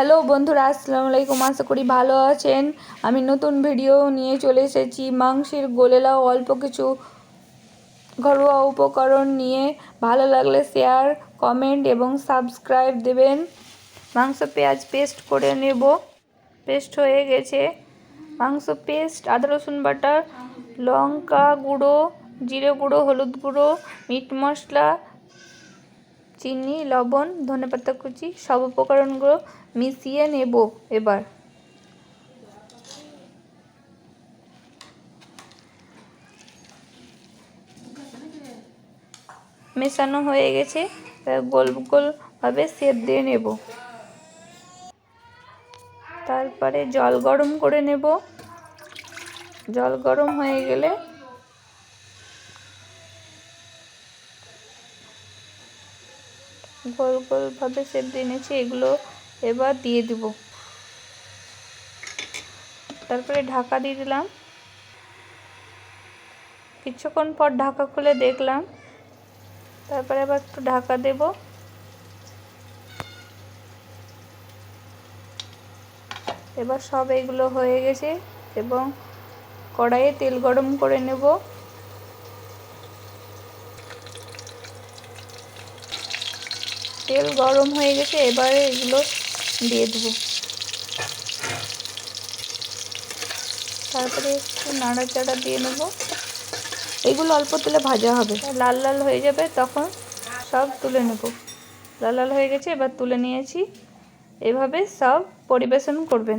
Hello বন্ধুরা, আসসালামু আলাইকুম। আশা করি ভালো আছেন। আমি নতুন ভিডিও নিয়ে চলে এসেছি মাংসের গোলেলা অল্প কিছু ঘরোয়া উপকরণ নিয়ে। ভালো লাগলে শেয়ার কমেন্ট এবং সাবস্ক্রাইব দেবেন। মাংস পেঁয়াজ পেস্ট করে নেব। পেস্ট হয়ে গেছে। মাংস পেস্ট আদা, রসুন বাটা, লঙ্কা গুঁড়ো, জিরে গুঁড়ো, হলুদ গুঁড়ো মিট মশলা চিনি, লবণ, ধনেপাতা কুচি, সব উপকরণগুলো মিশিয়ে নেব এবার। মেশানো হয়ে গেছে গোল গোলভাবে সেপ দিয়ে নেব। তারপরে জল গরম করে নেব। জল গরম হয়ে গেলে গোল গোলভাবে সেপ দিয়ে নিয়েছি, এগুলো এবার দিয়ে দিব। তারপরে ঢাকা দিয়ে দিলাম। কিছুক্ষণ পর ঢাকা খুলে দেখলাম। তারপরে আবার একটু ঢাকা দেব। এবার সব এগুলো হয়ে গেছে এবং কড়াইয়ে তেল গরম করে নেব। তেল গরম হয়ে গেছে, এবারে এগুলো দিয়ে দেবো। তারপরে একটু নাড়াচাড়া দিয়ে নেব। এগুলো অল্প তেলে ভাজা হবে। লাল লাল হয়ে যাবে, তখন সব তুলে নেব। লাল লাল হয়ে গেছে, এবার তুলে নিয়েছি। এভাবে সব পরিবেশন করবেন।